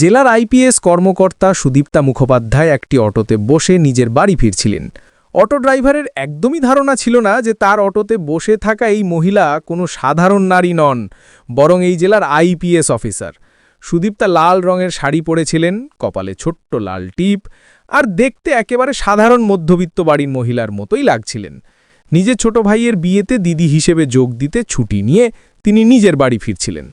জেলার আইপিএস কর্মকর্তা সুদীপ্তা মুখোপাধ্যায় একটি অটোতে বসে নিজের বাড়ি ফিরছিলেন। অটো ড্রাইভারের একদমই ধারণা ছিল না যে তার অটোতে বসে থাকা এই মহিলা কোনো সাধারণ নারী নন, বরং এই জেলার আইপিএস অফিসার। সুদীপ্তা লাল রঙের শাড়ি পরেছিলেন, কপালে ছোট্ট লাল টিপ, আর দেখতে একেবারে সাধারণ মধ্যবিত্ত বাড়ির মহিলার মতোই লাগছিলেন। নিজের ছোট ভাইয়ের বিয়েতে দিদি হিসেবে যোগ দিতে ছুটি নিয়ে তিনি নিজের বাড়ি ফিরছিলেন।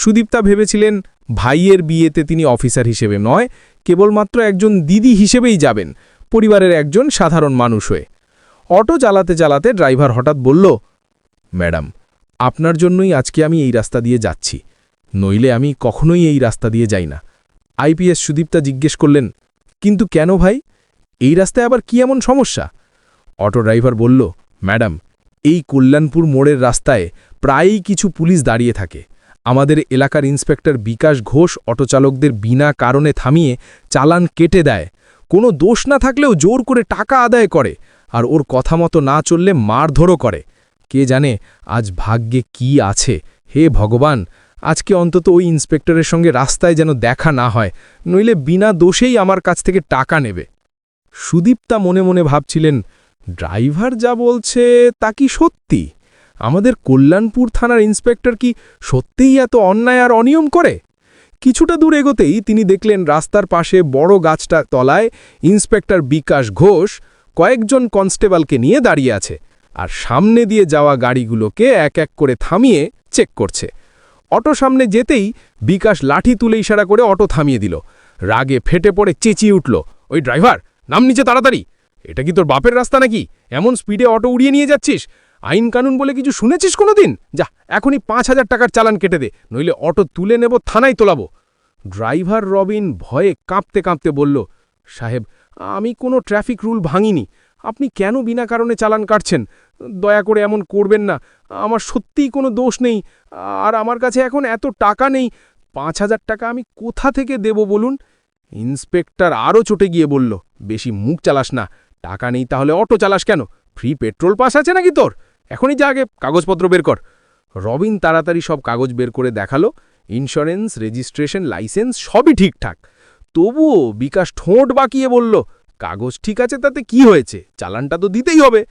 সুদীপ্তা ভেবেছিলেন ভাইয়ের বিয়েতে তিনি অফিসার হিসেবে নয়, কেবলমাত্র একজন দিদি হিসেবেই যাবেন, পরিবারের একজন সাধারণ মানুষ হয়ে। অটো চালাতে চালাতে ড্রাইভার হঠাৎ বলল, ম্যাডাম, আপনার জন্যই আজকে আমি এই রাস্তা দিয়ে যাচ্ছি, নইলে আমি কখনোই এই রাস্তা দিয়ে যাই না। আইপিএস সুদীপ্তা জিজ্ঞেস করলেন, কিন্তু কেন ভাই? এই রাস্তায় আবার কি এমন সমস্যা? অটো ড্রাইভার বলল, ম্যাডাম, এই কল্যাণপুর মোড়ের রাস্তায় প্রায়ই কিছু পুলিশ দাঁড়িয়ে থাকে। আমাদের এলাকার ইন্সপেক্টর বিকাশ ঘোষ অটোচালকদের বিনা কারণে থামিয়ে চালান কেটে দেয়। কোনো দোষ না থাকলেও জোর করে টাকা আদায় করে আর ওর কথা মতো না চললে মারধরও করে। কে জানে আজ ভাগ্যে কি আছে? হে ভগবান, আজকে অন্তত ওই ইন্সপেক্টরের সঙ্গে রাস্তায় যেন দেখা না হয়, নইলে বিনা দোষেই আমার কাছ থেকে টাকা নেবে। সুদীপ্তা মনে মনে ভাবছিলেন, ড্রাইভার যা বলছে তা কি সত্যি? আমাদের কল্যাণপুর থানার ইন্সপেক্টর কি সত্যিই এত অন্যায় আর অনিয়ম করে? কিছুটা দূর এগোতেই তিনি দেখলেন রাস্তার পাশে বড় গাছটা তলায় ইন্সপেক্টর বিকাশ ঘোষ কয়েকজন কনস্টেবলকে নিয়ে দাঁড়িয়ে আছে আর সামনে দিয়ে যাওয়া গাড়িগুলোকে এক এক করে থামিয়ে চেক করছে। অটো সামনে যেতেই বিকাশ লাঠি তুলে ইশারা করে অটো থামিয়ে দিল। রাগে ফেটে পড়ে চেঁচিয়ে উঠল, ওই ড্রাইভার, নাম নিচে তাড়াতাড়ি। এটা কি তোর বাপের রাস্তা নাকি? এমন স্পিডে অটো উড়িয়ে নিয়ে যাচ্ছিস? আইন কানুন বলে কিছু শুনেছিস কোনোদিন? যা, এখনই পাঁচ হাজার টাকার চালান কেটে দে, নইলে অটো তুলে নেব, থানায় তোলাবো। ড্রাইভার রবিন ভয়ে কাঁপতে কাঁপতে বলল, সাহেব, আমি কোনো ট্রাফিক রুল ভাঙিনি। আপনি কেন বিনা কারণে চালান কাটছেন? দয়া করে এমন করবেন না। আমার সত্যিই কোনো দোষ নেই। আর আমার কাছে এখন এত টাকা নেই। পাঁচ হাজার টাকা আমি কোথা থেকে দেব বলুন? ইন্সপেক্টর আরও চটে গিয়ে বলল, বেশি মুখ চালাস না। টাকা নেই তাহলে অটো চালাস কেন? ফ্রি পেট্রোল পাস আছে নাকি তোর? এখনই যা আগে, কাগজপত্র বের কর। রবিন তাড়াতাড়ি সব কাগজ বের করে দেখাল। ইন্স্যুরেন্স, রেজিস্ট্রেশন, লাইসেন্স সবই ঠিকঠাক। তবুও বিকাশ ঠোঁট বাঁকিয়ে বলল, কাগজ ঠিক আছে, তাতে কি হয়েছে? চালানটা তো দিতেই হবে।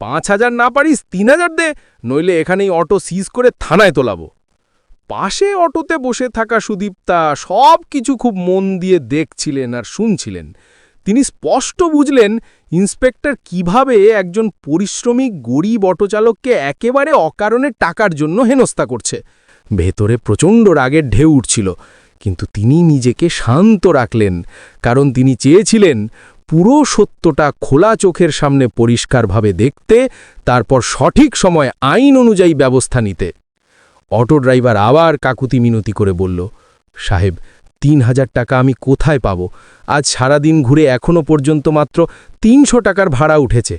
পাঁচ হাজার না পারিস, তিন হাজার দে, নইলে এখানেই অটো সিজ করে থানায় তোলাবো। পাশে অটোতে বসে থাকা সুদীপ্তা সব কিছু খুব মন দিয়ে দেখছিলেন আর শুনছিলেন। তিনি স্পষ্ট বুঝলেন ইন্সপেক্টর কীভাবে একজন পরিশ্রমিক গরিব অটোচালককে একেবারে অকারণে টাকার জন্য হেনস্থা করছে। ভেতরে প্রচণ্ড রাগের ঢেউ উঠছিল, কিন্তু তিনি নিজেকে শান্ত রাখলেন, কারণ তিনি চেয়েছিলেন পুরো সত্যটা খোলা চোখের সামনে পরিষ্কারভাবে দেখতে, তারপর সঠিক সময় আইন অনুযায়ী ব্যবস্থা নিতে। অটো ড্রাইভার আবার কাকুতি মিনতি করে বলল, সাহেব তিন হাজার টাকা আমি কোথায় পাব? আজ সারাদিন ঘুরে এখনও পর্যন্ত মাত্র তিনশো টাকার ভাড়া উঠেছে।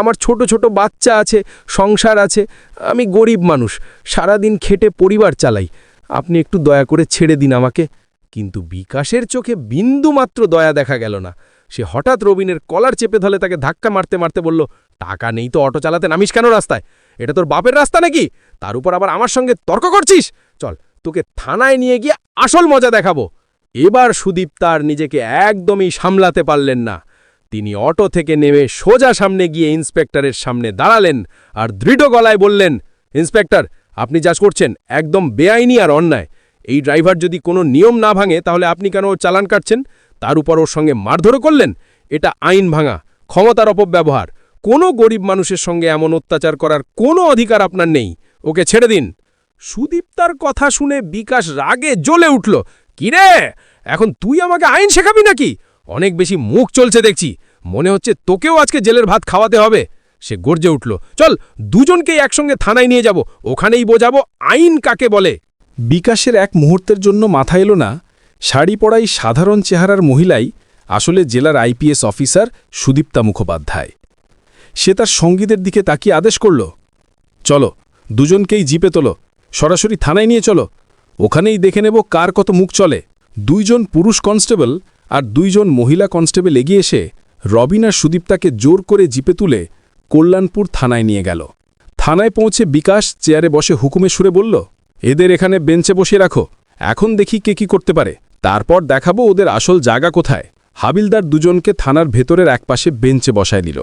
আমার ছোট ছোট বাচ্চা আছে, সংসার আছে, আমি গরিব মানুষ, সারাদিন খেটে পরিবার চালাই। আপনি একটু দয়া করে ছেড়ে দিন আমাকে। কিন্তু বিকাশের চোখে বিন্দুমাত্র দয়া দেখা গেল না। সে হঠাৎ রবিনের কলার চেপে ধরে তাকে ধাক্কা মারতে মারতে বলল, টাকা নেই তো, অটো চালাতে নামিস কেন রাস্তায়? এটা তোর বাপের রাস্তা নাকি? তার উপর আবার আমার সঙ্গে তর্ক করছিস? চল, তোকে থানায় নিয়ে গিয়ে আসল মজা দেখাবো। এবার সুদীপ তার নিজেকে একদমই সামলাতে পারলেন না। তিনি অটো থেকে নেমে সোজা সামনে গিয়ে ইন্সপেক্টরের সামনে দাঁড়ালেন আর দৃঢ় গলায় বললেন, ইন্সপেক্টর, আপনি যা করছেন একদম বেআইনি আর অন্যায়। এই ড্রাইভার যদি কোনো নিয়ম না ভাঙে, তাহলে আপনি কেন চালান কাটছেন? তার উপর ওর সঙ্গে মারধরও করলেন? এটা আইন ভাঙা, ক্ষমতার অপব্যবহার। কোনো গরিব মানুষের সঙ্গে এমন অত্যাচার করার কোনো অধিকার আপনার নেই। ওকে ছেড়ে দিন। সুদীপ্তার কথা শুনে বিকাশ রাগে জ্বলে উঠল কিরে এখন তুই আমাকে আইন শেখাবি নাকি? অনেক বেশি মুখ চলছে দেখছি। মনে হচ্ছে তোকেও আজকে জেলের ভাত খাওয়াতে হবে। সে গর্জে উঠল, চল, দুজনকেই একসঙ্গে থানায় নিয়ে যাব। ওখানেই বোঝাবো আইন কাকে বলে। বিকাশের এক মুহূর্তের জন্য মাথা এলো না। শাড়ি পড়াই সাধারণ চেহারার মহিলাই, আসলে জেলার আইপিএস অফিসার সুদীপ্তা মুখোপাধ্যায়। সে তার সঙ্গীদের দিকে তাকিয়ে আদেশ করল, চলো, দুজনকেই জিপে তোলো। সরাসরি থানায় নিয়ে চলো। ওখানেই দেখে নেব কার কত মুখ চলে। দুইজন পুরুষ কনস্টেবল আর দুইজন মহিলা কনস্টেবল এগিয়ে এসে রবিন আর সুদীপ্তাকে জোর করে জিপে তুলে কল্যাণপুর থানায় নিয়ে গেল। থানায় পৌঁছে বিকাশ চেয়ারে বসে হুকুমে সুরে বলল, এদের এখানে বেঞ্চে বসিয়ে রাখো। এখন দেখি কে কি করতে পারে। তারপর দেখাবো ওদের আসল জায়গা কোথায়। হাবিলদার দুজনকে থানার ভেতরের একপাশে বেঞ্চে বসায় দিল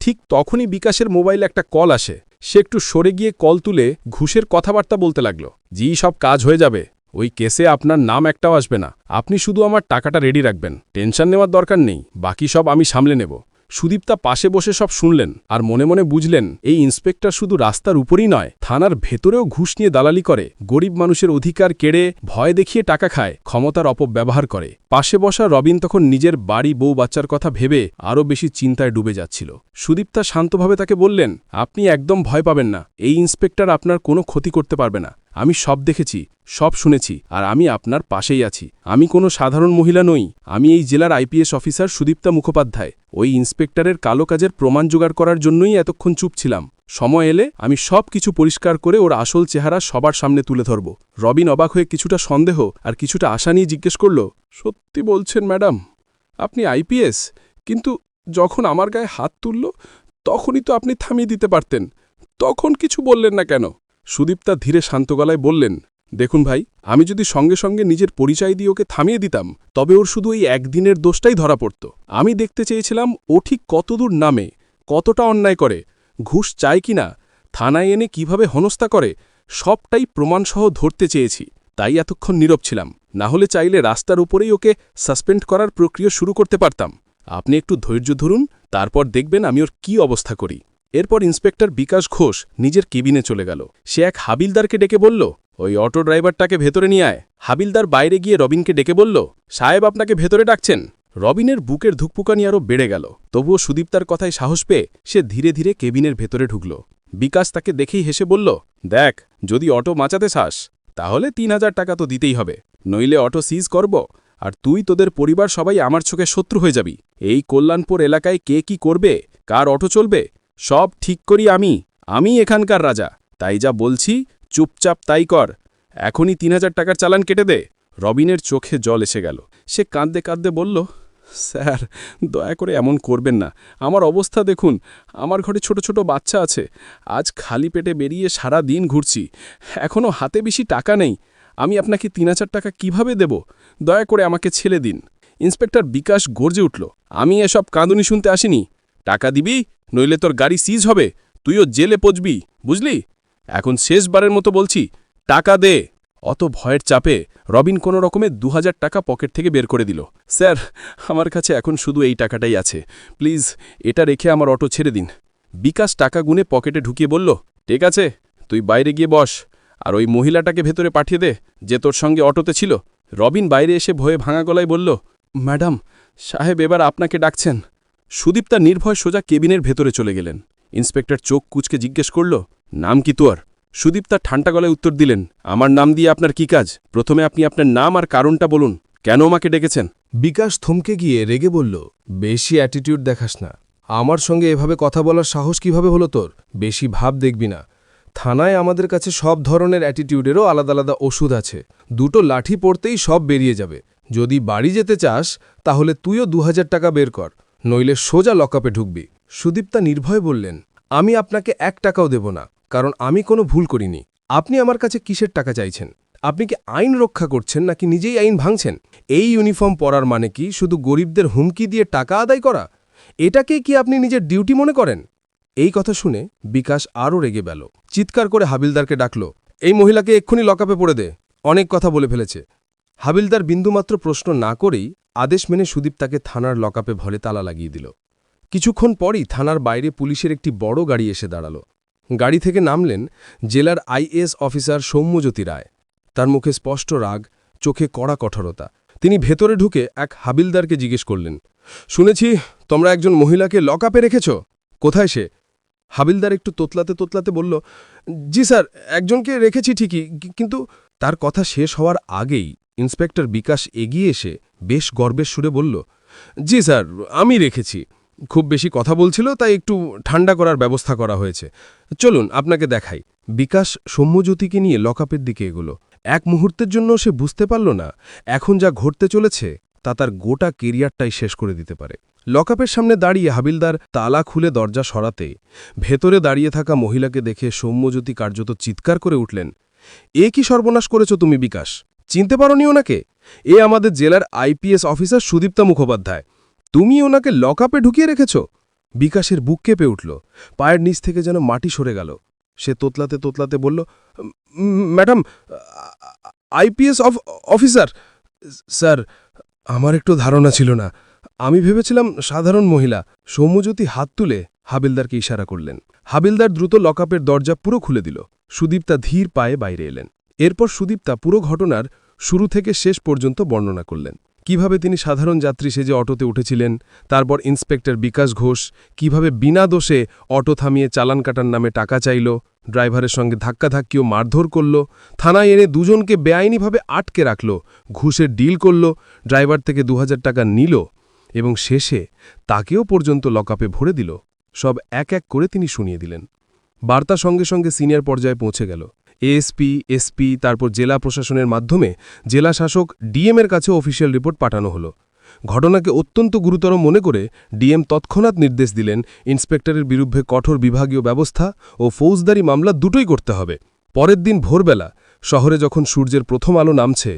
ঠিক তখনই বিকাশের মোবাইলে একটা কল আসে। সে একটু সরে গিয়ে কল তুলে ঘুষের কথাবার্তা বলতে লাগল। জি, সব কাজ হয়ে যাবে। ওই কেসে আপনার নাম একটাও আসবে না। আপনি শুধু আমার টাকাটা রেডি রাখবেন। টেনশন নেওয়ার দরকার নেই। বাকি সব আমি সামলে নেব। সুদীপ্তা পাশে বসে সব শুনলেন আর মনে মনে বুঝলেন, এই ইন্সপেক্টর শুধু রাস্তার উপরই নয়, থানার ভেতরেও ঘুষ নিয়ে দালালি করে, গরিব মানুষের অধিকার কেড়ে ভয় দেখিয়ে টাকা খায়, ক্ষমতার অপব্যবহার করে। পাশে বসা রবিন তখন নিজের বাড়ি বউ বাচ্চার কথা ভেবে আরও বেশি চিন্তায় ডুবে যাচ্ছিল। সুদীপ্তা শান্তভাবে তাকে বললেন, আপনি একদম ভয় পাবেন না, এই ইন্সপেক্টর আপনার কোনো ক্ষতি করতে পারবে না। আমি সব দেখেছি, সব শুনেছি, আর আমি আপনার পাশেই আছি। আমি কোনো সাধারণ মহিলা নই। আমি এই জেলার আইপিএস অফিসার সুদীপ্তা মুখোপাধ্যায়। ওই ইন্সপেক্টরের কালো কাজের প্রমাণ জোগাড় করার জন্যই এতক্ষণ চুপ ছিলাম। সময় এলে আমি সব কিছু পরিষ্কার করে ওর আসল চেহারা সবার সামনে তুলে ধরব। রবিন অবাক হয়ে কিছুটা সন্দেহ আর কিছুটা আশা নিয়ে জিজ্ঞেস করল, সত্যি বলছেন ম্যাডাম, আপনি আইপিএস? কিন্তু যখন আমার গায়ে হাত তুলল, তখনই তো আপনি থামিয়ে দিতে পারতেন। তখন কিছু বললেন না কেন? সুদীপ্তা ধীরে শান্ত গলায় বললেন, দেখুন ভাই, আমি যদি সঙ্গে সঙ্গে নিজের পরিচয় দিয়ে ওকে থামিয়ে দিতাম, তবে ওর শুধু এই একদিনের দোষটাই ধরা পড়ত। আমি দেখতে চেয়েছিলাম ও ঠিক কতদূর নামে, কতটা অন্যায় করে, ঘুষ চায় কিনা, থানায় এনে কীভাবে হনস্তা করে, সবটাই প্রমাণসহ ধরতে চেয়েছি, তাই এতক্ষণ নীরব ছিলাম। না হলে চাইলে রাস্তার উপরেই ওকে সাসপেন্ড করার প্রক্রিয়া শুরু করতে পারতাম। আপনি একটু ধৈর্য ধরুন, তারপর দেখবেন আমি ওর কি অবস্থা করি। এরপর ইন্সপেক্টর বিকাশ ঘোষ নিজের কেবিনে চলে গেল। সে এক হাবিলদারকে ডেকে বলল, ওই অটো ড্রাইভারটাকে ভেতরে নিয়ে আয়। হাবিলদার বাইরে গিয়ে রবিনকে ডেকে বলল, সাহেব আপনাকে ভেতরে ডাকছেন। রবিনের বুকের ধুকপুকানি আরও বেড়ে গেল। তবুও সুদীপ্তার কথায় সাহস পেয়ে সে ধীরে ধীরে কেবিনের ভেতরে ঢুকল। বিকাশ তাকে দেখেই হেসে বলল, দেখ, যদি অটো মাচাতে চাস, তাহলে তিন হাজার টাকা তো দিতেই হবে। নইলে অটো সিজ করব আর তুই তোদের পরিবার সবাই আমার চোখে শত্রু হয়ে যাবি। এই কল্যাণপুর এলাকায় কে কি করবে, কার অটো চলবে সব ঠিক করি আমি আমি এখানকার রাজা। তাই যা বলছি, চুপচাপ তাই কর। এখনই তিন হাজার টাকার চালান কেটে দে। রবিনের চোখে জল এসে গেল। সে কাঁদতে কাঁদতে বলল, স্যার, দয়া করে এমন করবেন না। আমার অবস্থা দেখুন, আমার ঘরে ছোট ছোট বাচ্চা আছে। আজ খালি পেটে বেরিয়ে সারা দিন ঘুরছি। এখনও হাতে বেশি টাকা নেই। আমি আপনাকে তিন হাজার টাকা কীভাবে দেব? দয়া করে আমাকে ছেলে দিন। ইন্সপেক্টর বিকাশ গর্জে উঠল, আমি এসব কাঁদুনি শুনতে আসিনি। টাকা দিবি? নইলে তোর গাড়ি সিজ হবে, তুইও জেলে পচবি, বুঝলি? এখন শেষবারের মতো বলছি, টাকা দে। অত ভয়ের চাপে রবিন কোনো রকমে দু হাজার টাকা পকেট থেকে বের করে দিল। স্যার, আমার কাছে এখন শুধু এই টাকাটাই আছে। প্লিজ, এটা রেখে আমার অটো ছেড়ে দিন। বিকাশ টাকা গুনে পকেটে ঢুকিয়ে বলল, ঠিক আছে, তুই বাইরে গিয়ে বস। আর ওই মহিলাটাকে ভেতরে পাঠিয়ে দে, যে তোর সঙ্গে অটোতে ছিল। রবিন বাইরে এসে ভয়ে ভাঙা গলায় বলল, ম্যাডাম, সাহেব এবার আপনাকে ডাকছেন। সুদীপ্তা নির্ভয় সোজা কেবিনের ভেতরে চলে গেলেন। ইন্সপেক্টর চোখ কুচকে জিজ্ঞেস করল, নাম কি তোর? সুদীপ্তা ঠান্ডা গলায় উত্তর দিলেন, আমার নাম দিয়ে আপনার কি কাজ? প্রথমে আপনি আপনার নাম আর কারণটা বলুন। কেন আমাকে ডেকেছেন? বিকাশ থমকে গিয়ে রেগে বলল, বেশি অ্যাটিটিউড দেখাস না। আমার সঙ্গে এভাবে কথা বলার সাহস কীভাবে হলো তোর? বেশি ভাব দেখবি না। থানায় আমাদের কাছে সব ধরনের অ্যাটিটিউডেরও আলাদা আলাদা ওষুধ আছে। দুটো লাঠি পড়তেই সব বেরিয়ে যাবে। যদি বাড়ি যেতে চাস, তাহলে তুইও দু হাজার টাকা বের কর। নইলে সোজা লকআপে ঢুকবি। সুদীপ্তা নির্ভয় বললেন, আমি আপনাকে এক টাকাও দেব না, কারণ আমি কোনো ভুল করিনি। আপনি আমার কাছে কিসের টাকা চাইছেন? আপনি কি আইন রক্ষা করছেন নাকি নিজেই আইন ভাঙছেন? এই ইউনিফর্ম পরার মানে কি শুধু গরিবদের হুমকি দিয়ে টাকা আদায় করা? এটাকেই কি আপনি নিজের ডিউটি মনে করেন? এই কথা শুনে বিকাশ আরও রেগে গেল চিৎকার করে হাবিলদারকে ডাকল, এই মহিলাকে এক্ষুনি লকআপে পড়ে দে। অনেক কথা বলে ফেলেছে। হাবিলদার বিন্দুমাত্র প্রশ্ন না করেই আদেশ মেনে সুদীপ তাকে থানার লকআপে ভরে তালা লাগিয়ে দিল। কিছুক্ষণ পরই থানার বাইরে পুলিশের একটি বড় গাড়ি এসে দাঁড়াল। গাড়ি থেকে নামলেন জেলার আইএস অফিসার সৌম্যজ্যোতি রায়। তার মুখে স্পষ্ট রাগ, চোখে কড়া কঠোরতা। তিনি ভেতরে ঢুকে এক হাবিলদারকে জিজ্ঞেস করলেন, শুনেছি তোমরা একজন মহিলাকে লকআপে রেখেছ? কোথায় সে? হাবিলদার একটু তোতলাতে তোতলাতে বলল, জি স্যার, একজনকে রেখেছি ঠিকই, কিন্তু তার কথা শেষ হওয়ার আগেই। ইন্সপেক্টর বিকাশ এগিয়ে এসে বেশ গর্বের সুরে বলল, জি স্যার, আমি রেখেছি। খুব বেশি কথা বলছিল, তাই একটু ঠান্ডা করার ব্যবস্থা করা হয়েছে। চলুন, আপনাকে দেখাই। বিকাশ সৌম্যজ্যোতিকে নিয়ে লকআপের দিকে এগোলো। এক মুহূর্তের জন্য সে বুঝতে পারল না, এখন যা ঘটতে চলেছে, তা তার গোটা কেরিয়ারটাই শেষ করে দিতে পারে। লকআপের সামনে দাঁড়িয়ে হাবিলদার তালা খুলে দরজা সরাতে, ভেতরে দাঁড়িয়ে থাকা মহিলাকে দেখে সৌম্যজ্যোতি কার্যত চিৎকার করে উঠলেন, এ কি সর্বনাশ করেছ তুমি বিকাশ? চিনতে পারোনি ওনাকে? এ আমাদের জেলার আইপিএস অফিসার সুদীপ্তা মুখোপাধ্যায়। তুমি ওনাকে লকআপে ঢুকিয়ে রেখেছ? বিকাশের বুক কেঁপে উঠল। পায়ের নিচ থেকে যেন মাটি সরে গেল। সে তোতলাতে তোতলাতে বলল ম্যাডাম, আইপিএস অফিসার, স্যার, আমার একটু ধারণা ছিল না। আমি ভেবেছিলাম সাধারণ মহিলা। সৌম্যজ্যোতি হাত তুলে হাবিলদারকে ইশারা করলেন। হাবিলদার দ্রুত লকআপের দরজা পুরো খুলে দিল। সুদীপ্তা ধীর পায়ে বাইরে এলেন। এরপর সুদীপ্তা পুরো ঘটনার শুরু থেকে শেষ পর্যন্ত বর্ণনা করলেন। কীভাবে তিনি সাধারণ যাত্রী সেজে অটোতে উঠেছিলেন, তারপর ইন্সপেক্টর বিকাশ ঘোষ কীভাবে বিনা দোষে অটো থামিয়ে চালান কাটার নামে টাকা চাইল, ড্রাইভারের সঙ্গে ধাক্কাধাক্কিও মারধর করল, থানায় এনে দুজনকে বেআইনিভাবে আটকে রাখল, ঘুষের ডিল করল, ড্রাইভার থেকে দু হাজার টাকা নিল এবং শেষে তাকেও পর্যন্ত লকআপে ভরে দিল। সব এক এক করে তিনি শুনিয়ে দিলেন। বার্তা সঙ্গে সঙ্গে সিনিয়র পর্যায়ে পৌঁছে গেল। এএসপি, এসপি, তারপর জেলা প্রশাসনের মাধ্যমে জেলা শাসক ডিএমের কাছে অফিসিয়াল রিপোর্ট পাঠানো হলো। ঘটনাকে অত্যন্ত গুরুতর মনে করে ডিএম তৎক্ষণাৎ নির্দেশ দিলেন ইন্সপেক্টরের বিরুদ্ধে কঠোর বিভাগীয় ব্যবস্থা ও ফৌজদারি মামলা দুটোই করতে হবে। পরের দিন ভোরবেলা শহরে যখন সূর্যের প্রথম আলো নামছে,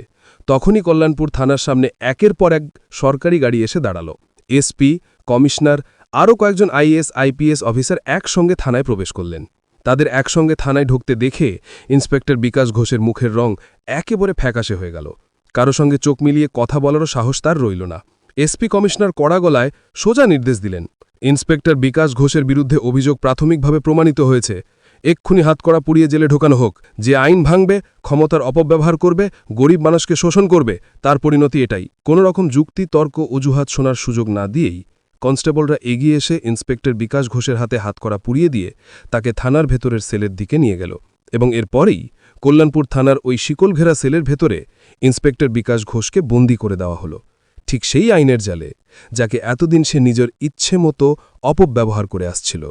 তখনই কল্যাণপুর থানার সামনে একের পর এক সরকারি গাড়ি এসে দাঁড়াল। এসপি, কমিশনার, আরও কয়েকজন আইএস আইপিএস অফিসার একসঙ্গে থানায় প্রবেশ করলেন। তাদের একসঙ্গে থানায় ঢুকতে দেখে ইন্সপেক্টর বিকাশ ঘোষের মুখের রং একেবারে ফ্যাকাশে হয়ে গেল। কারও সঙ্গে চোখ মিলিয়ে কথা বলারও সাহস তার রইল না। এসপি কমিশনার কড়া গলায় সোজা নির্দেশ দিলেন। ইন্সপেক্টর বিকাশ ঘোষের বিরুদ্ধে অভিযোগ প্রাথমিকভাবে প্রমাণিত হয়েছে। এক্ষুনি হাতকড়া পুড়িয়ে জেলে ঢোকানো হোক। যে আইন ভাঙবে, ক্ষমতার অপব্যবহার করবে, গরিব মানুষকে শোষণ করবে, তার পরিণতি এটাই। কোনো রকম যুক্তি, তর্ক, অজুহাত শোনার সুযোগ না দিয়েই কনস্টেবলরা এগিয়ে এসে ইন্সপেক্টর বিকাশ ঘোষের হাতে হাতকড়া পুড়িয়ে দিয়ে তাকে থানার ভেতরের সেলের দিকে নিয়ে গেল এবং এরপরেই কল্যাণপুর থানার ওই শিকলঘেরা সেলের ভেতরে ইন্সপেক্টর বিকাশ ঘোষকে বন্দি করে দেওয়া হলো। ঠিক সেই আইনের জালে, যাকে এতদিন সে নিজের ইচ্ছে মতো অপব্যবহার করে আসছিল।